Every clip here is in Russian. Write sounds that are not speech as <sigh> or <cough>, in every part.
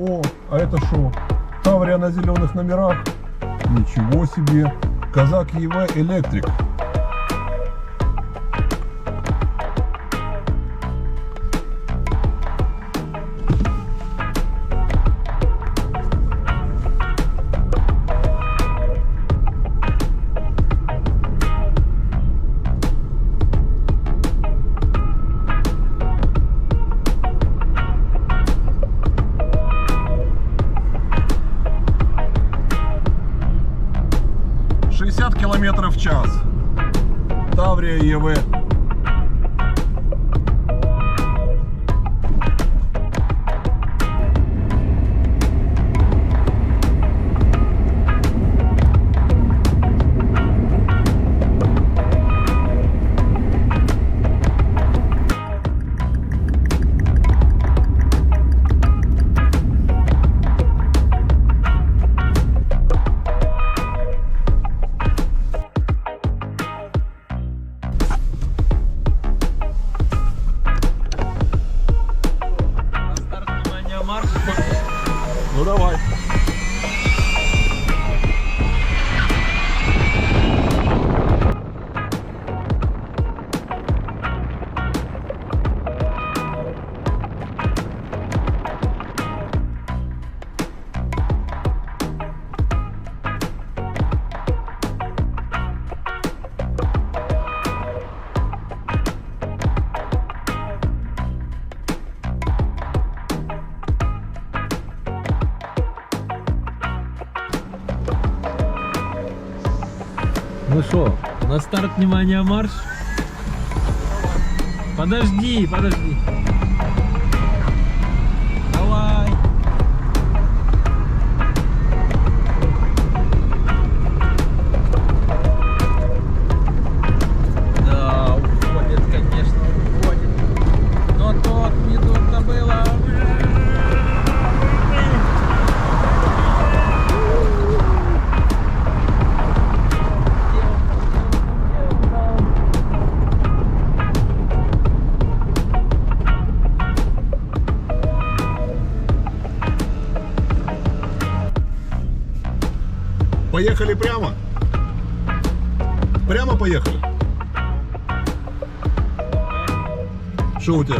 О, а это что? Таврия на зеленых номерах? Ничего себе. Казак ЕВ Электрик. — 60 километров в час. Таврия ЕВ. Ну что, на старт, внимание, марш. Подожди, подожди. Поехали прямо? Прямо поехали? Что у тебя?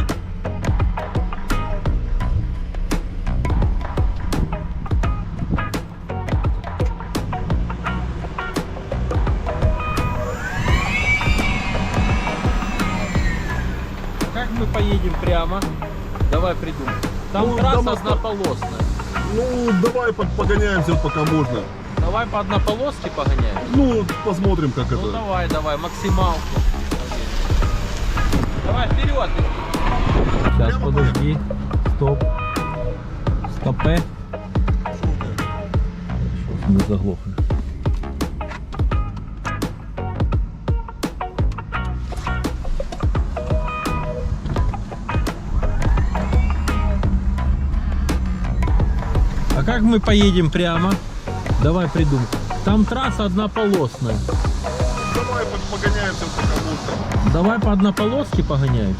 Как мы поедем прямо? Давай придумай. Там Ну, трасса однополосная. Ну, давай погоняемся, пока можно. Давай по однополоске погоняем. Ну, посмотрим, как Ну это. давай, давай, максималку. Давай вперед. Сейчас Прямо подожди. Стоп. Стопе. Мы заглохли. А как мы поедем прямо? Давай придумай. Там трасса однополосная. Давай погоняемся, пока можно. Давай по однополоске погоняем.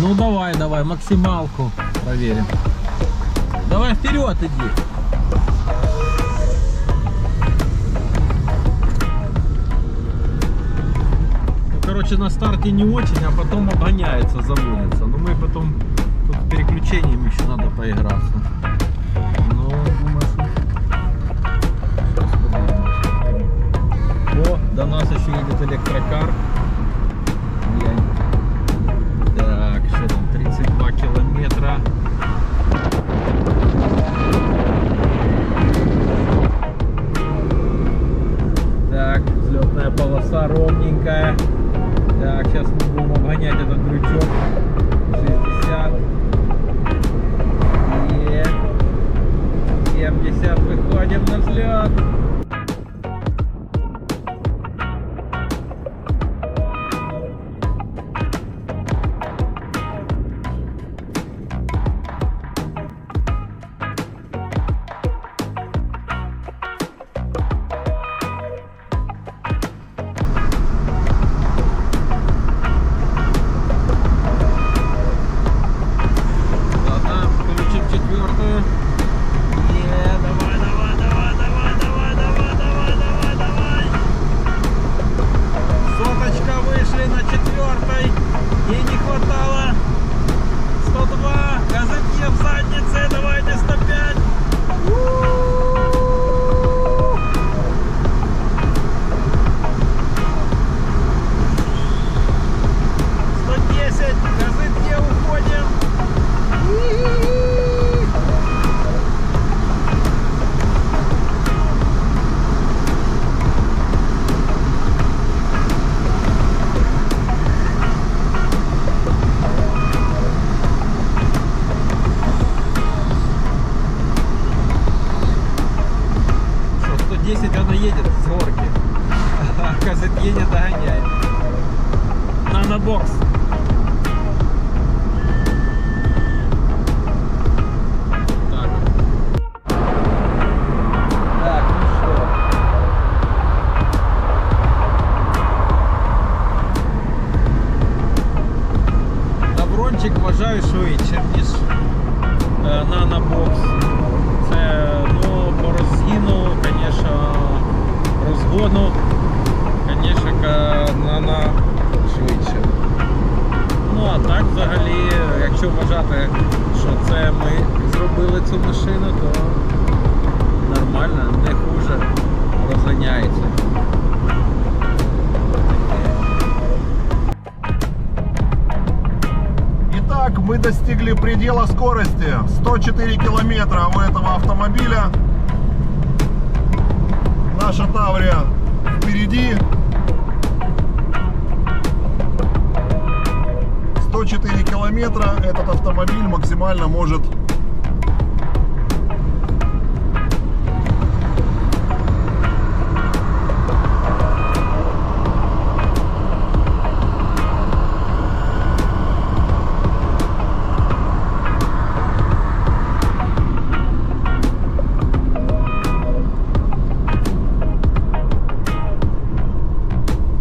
Ну. Ну давай, давай, максималку проверим. Давай вперед иди. Ну, короче, на старте не очень, а потом обгоняется, заводится. Но мы потом тут с переключением еще надо поиграться. Электрокар. Евгения догоняет. Нанобокс. Взагалі, якщо вважати, що це ми зробили цю машину, то нормально, не хуже розганяється. Итак, мы достигли предела скорости. 104 километра у этого автомобиля. Наша Таврия впереди. 104 километра этот автомобиль максимально может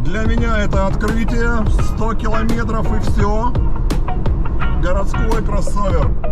Для меня это открытие. 100 километров и все. Городской кроссовер.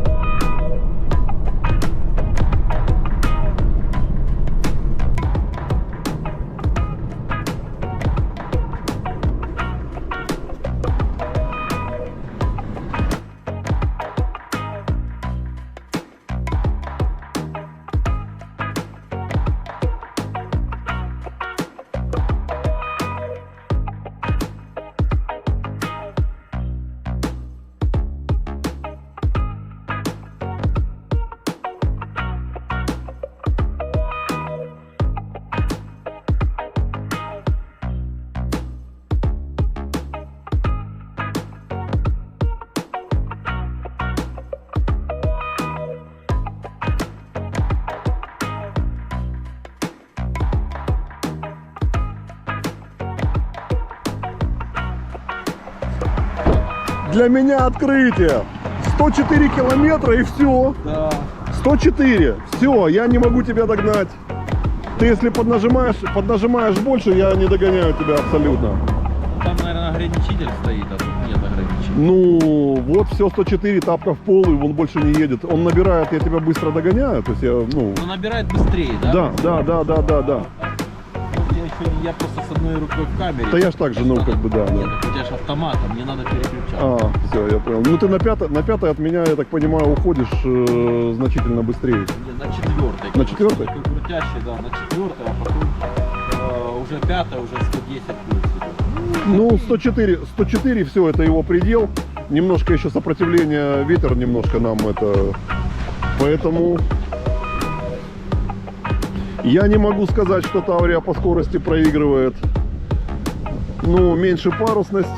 Для меня открытие. 104 километра и все. Да. 104. Все, я не могу тебя догнать. Ты если поднажимаешь, поднажимаешь больше, я не догоняю тебя абсолютно. Там, наверное, ограничитель стоит, а тут нет ограничителя. Ну, вот все 104, тапка в пол, и он больше не едет. Он набирает, я тебя быстро догоняю. То есть я, ну... Но набирает быстрее, да? Да, да, да, да, да, да. Вот Я, просто с одной рукой в камере. Да я ж так же, ну, как бы, да, да. Нет, у тебя же автомат, а мне надо переключать. А, все, я понял. Ну ты на пятой, на пятой от меня, я так понимаю, уходишь э, значительно быстрее. Не, на четвертой. На четвертой? Такой крутящий, да, на четвертой, а потом э, уже пятая, уже 110 плюс. идет. Ну, 104, 104, все, это его предел. Немножко еще сопротивление, ветер немножко нам это... Поэтому я не могу сказать, что Таврия по скорости проигрывает. Ну, меньше парусность.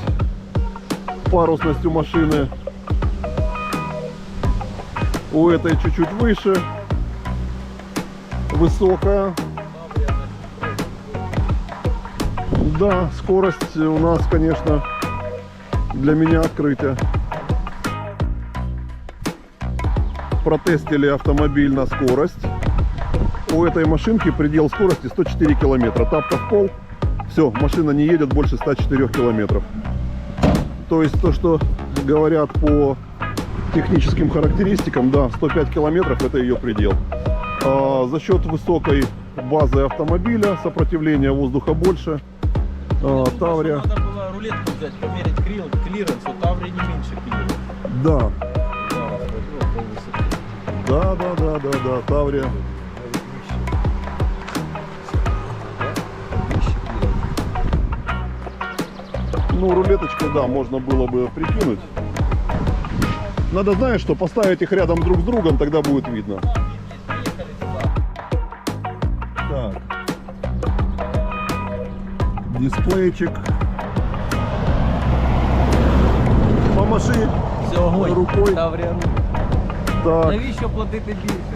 Парусность у машины. У этой чуть-чуть выше. Высокая. Да, скорость у нас, конечно, для меня открытие. Протестили автомобиль на скорость. У этой машинки предел скорости 104 километра. Тапка в пол. Все, машина не едет больше 104 километров. То есть то, что говорят по техническим характеристикам, да, 105 километров это ее предел. А, за счет высокой базы автомобиля, сопротивления воздуха больше. А, Таврия. Надо было рулетку взять, померить клиренс, у Таврии не меньше клиренс. Да, да, да, да, да, да, Таврия. Ну, рулеточкой, да, можно было бы прикинуть. Надо, знаешь, что поставить их рядом друг с другом, тогда будет видно. Так. Дисплейчик. По машине. Все, огонь. Рукой. Таврія руль. Так. Навіщо платити більше?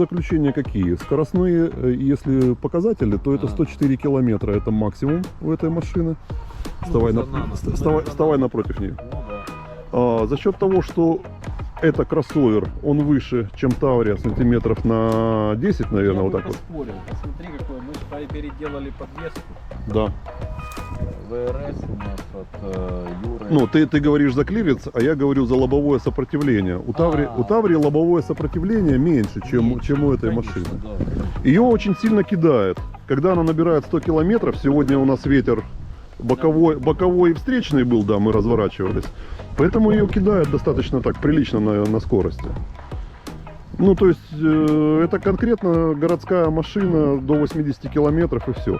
Мои заключения какие? Скоростные, э, если показатели, то это А. 104 километра, это максимум у этой машины. Вставай, Ну, на- Ну, вставай, вставай напротив нее. Ну да. А, за счет того, что это кроссовер, он выше, чем Таврия, сантиметров на 10, наверное, Я вот так вот. поспорил. Посмотри, какой. Мы переделали подвеску. Да. ВРС у нас от э, Юры. Ну, ты, ты говоришь за клиренс, а я говорю за лобовое сопротивление. У Таври, А. у Таври лобовое сопротивление меньше, чем, Меньше, чем у этой конечно, машины. да. Ее очень сильно кидает. Когда она набирает 100 километров, сегодня у нас ветер боковой, боковой и встречный был, да, мы разворачивались. Поэтому ее кидает достаточно так, прилично на, на скорости. Ну, то есть, э, это конкретно городская машина до 80 километров и все.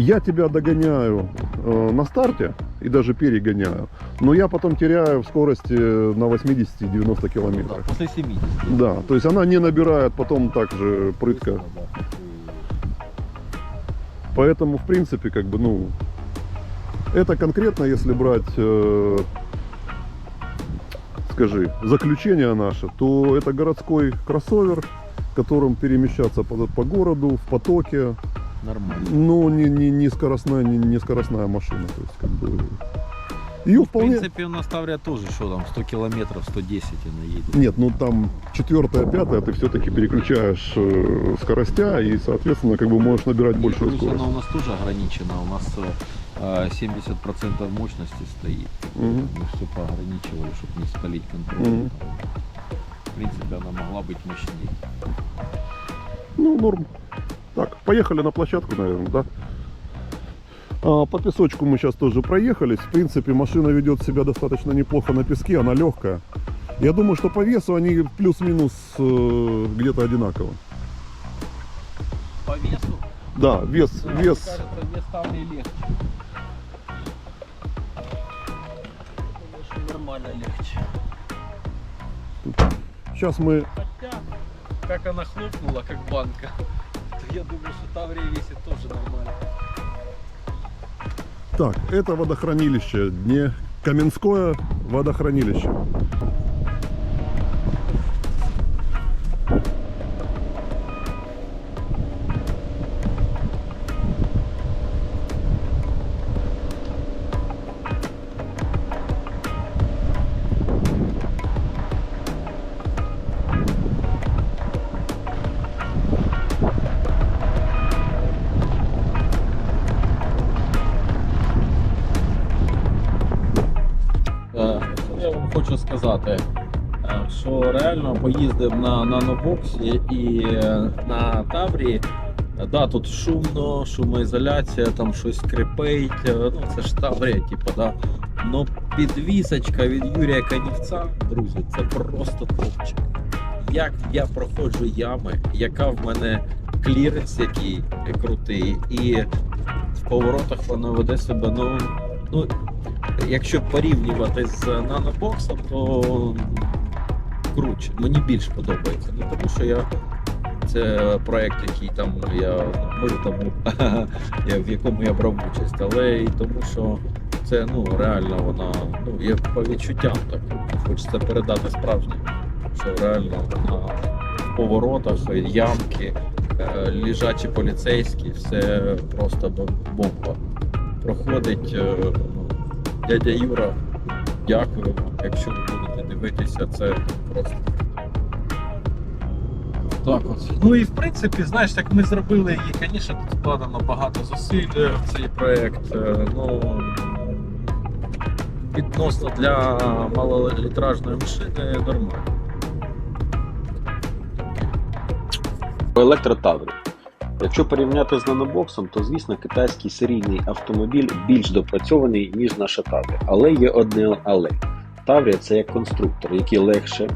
Я тебя догоняю э, на старте и даже перегоняю, но я потом теряю в скорости на 80-90 Ну да, после 70. Да, то есть она не набирает потом так же прытко. Да. Поэтому, в принципе, как бы, ну, это конкретно, если брать, э, скажи, заключение наше, то это городской кроссовер, которым перемещаться по, по городу, в потоке, Нормально. но не, не, не, скоростная, не, не скоростная машина. То есть, как бы, ее В вполне... принципе, у нас Таврия тоже, что там, 100 километров, 110 она едет. Нет, ну там четвертая, пятая, ты все-таки переключаешь э, скоростя и, соответственно, как бы можешь набирать И большую скорость. она у нас тоже ограничена. У нас э, 70% мощности стоит. Мгм. Мы все поограничивали, чтобы не спалить контроль. Мгм. В принципе, она могла быть мощнее. Ну, норм. Так, поехали на площадку, наверное, да? А, по песочку мы сейчас тоже проехались. В принципе, машина ведет себя достаточно неплохо на песке, она легкая. Я думаю, что по весу они плюс-минус э, где-то одинаково. По весу? Да, вес, Да, вес. Кажется, вес легче. Нормально легче. Сейчас мы... Хотя, как она хлопнула, как банка, я думаю, что Таврия весит тоже нормально. Так, это водохранилище, не Каменское водохранилище. Що поїздив на нанобоксі і е, на Таврії. Е, Да, тут шумно, шумоізоляція, там щось скрипить. е, Ну це ж Таврія, типу, да. Ну підвісочка від Юрія Канівця, друзі, це просто топчик. Як я проходжу ями, яка в мене кліренс який крутий, і в поворотах вона веде себе, ну, ну якщо порівнювати з нанобоксом, то круче. Мені більш подобається. Не тому, що я це проект, який там я ми там <laughs> в якому я брав участь, але і тому, що це ну реально вона ну є по відчуттям так. Хочеться передати справжнє, що реально на поворотах, ямки, е, лежачі поліцейські, все просто бомба. Проходить е, ну, дядя Юра, дякую. Якщо ви будете дивитися, це просто. Так от. Ну і в принципі, знаєш, так ми зробили її, звісно, тут вкладено багато зусиль в цей проект. е, Ну відносно для малолітражної машини нормально. По електротаврі. Якщо порівняти з нанобоксом, то звісно китайський серійний автомобіль більш допрацьований, ніж наша Таврія. Але є одне але. Таврія це як конструктор, який легше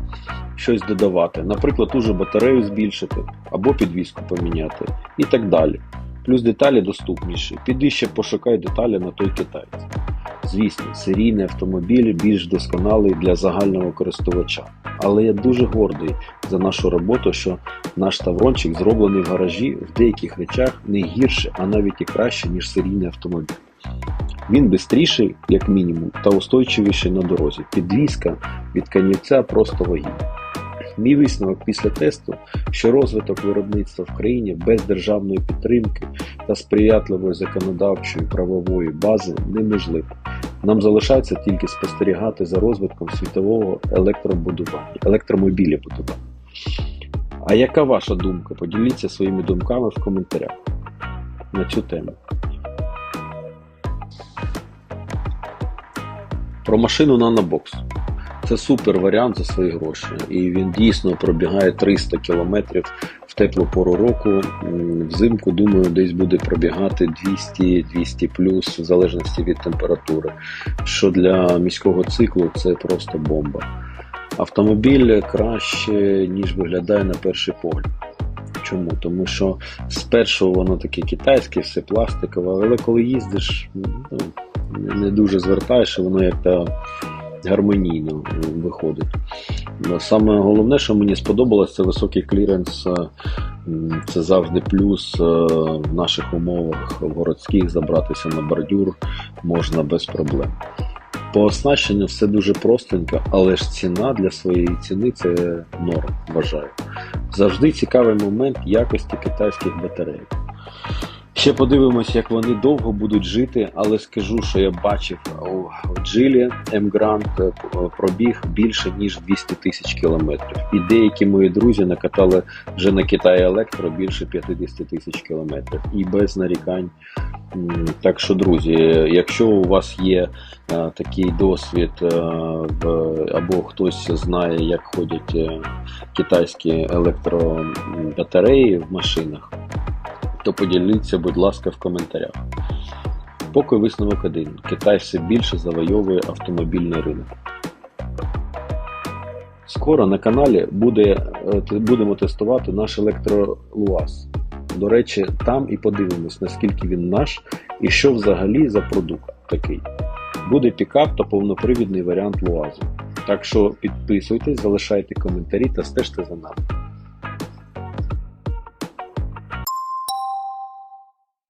щось додавати, наприклад, ту же батарею збільшити або підвіску поміняти і так далі. Плюс деталі доступніші. Піди ще пошукай деталі на той китаєць. Звісно, серійний автомобіль більш досконалий для загального користувача. Але я дуже гордий за нашу роботу, що наш таврончик зроблений в гаражі в деяких речах не гірше, а навіть і краще, ніж серійний автомобіль. Він швидший, як мінімум, та устойчивіший на дорозі. Підвізка від канівця просто вагітна. Мій висновок після тесту, що розвиток виробництва в країні без державної підтримки та сприятливої законодавчої правової бази неможливо. Нам залишається тільки спостерігати за розвитком світового електробудування, електромобілі будування. А яка ваша думка? Поділіться своїми думками в коментарях на цю тему. Про машину Nanobox. Це супер варіант за свої гроші. І він дійсно пробігає 300 км в теплу пору року. Взимку, думаю, десь буде пробігати 200-200 плюс, в залежності від температури. Що для міського циклу це просто бомба. Автомобіль краще, ніж виглядає на перший погляд. Чому? Тому що спершу воно таке китайське, все пластикове, але коли їздиш, ну, не дуже звертаєш, і воно як то гармонійно е, виходить. Саме головне, що мені сподобалось, це високий кліренс. е, Це завжди плюс е, в наших умовах городських забратися на бордюр можна без проблем. По оснащенню все дуже простенько, але ж ціна для своєї ціни це норм, вважаю. Завжди цікавий момент якості китайських батарей. Ще подивимось, як вони довго будуть жити, але скажу, що я бачив у Джилі М Грант е, пробіг більше ніж 200 тисяч кілометрів. І деякі мої друзі накатали вже на Китаї Електро більше 50 тисяч кілометрів. І без нарікань. Так що, друзі, якщо у вас є е, такий досвід, е, в- або хтось знає, як ходять е, китайські електробатареї в машинах, то поділіться, будь ласка, в коментарях. Поки висновок один. Китай все більше завойовує автомобільний ринок. Скоро на каналі буде, е, будемо тестувати наш електролуаз. До речі, там і подивимось, наскільки він наш і що взагалі за продукт такий. Буде пікап та повнопривідний варіант луазу. Так що підписуйтесь, залишайте коментарі та стежте за нами.